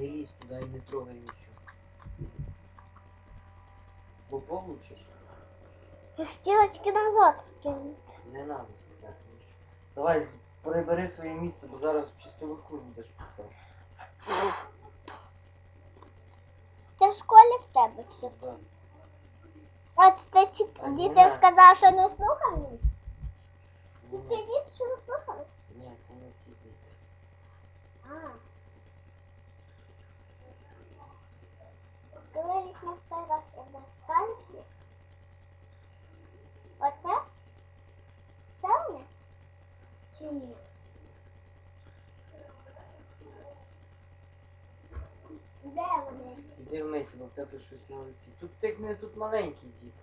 Не лізь туди і не трогай нічого. Бо получиш. Стілочки назад скинуть. Не надо сідати. Давай прибери своє місце, бо зараз в чистовику будеш писати. Ти в школі в тебе чи? Да. От ти чи діти ні. сказав, що не слухав? Ні, Ти діти що не слухав? ні, це не ті діти. А. Коли їх на старах я достанці. Оце? Це вони? Чи ні? Де Іди вмийся, бо в тебе щось на лиці. Тут тикне, тут маленькі діти.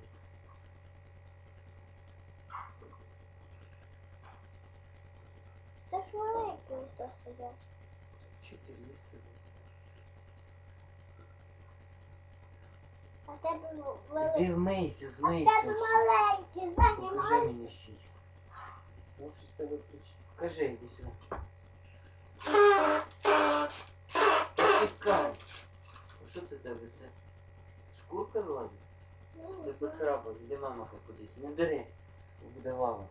Це ж великі ось сидять. Вчитель їсти. А в тебе Іди великі. вмийся, А в змийся. тебе маленькі, Покажи займай. мені щічку. Ну, що з тебе ключ? Покажи, іди сюди. Почекай. А Що це в тебе? Це шкурка вилазить? Це поцарапав, іди мама хай кудись. Не бери, бо буде лава.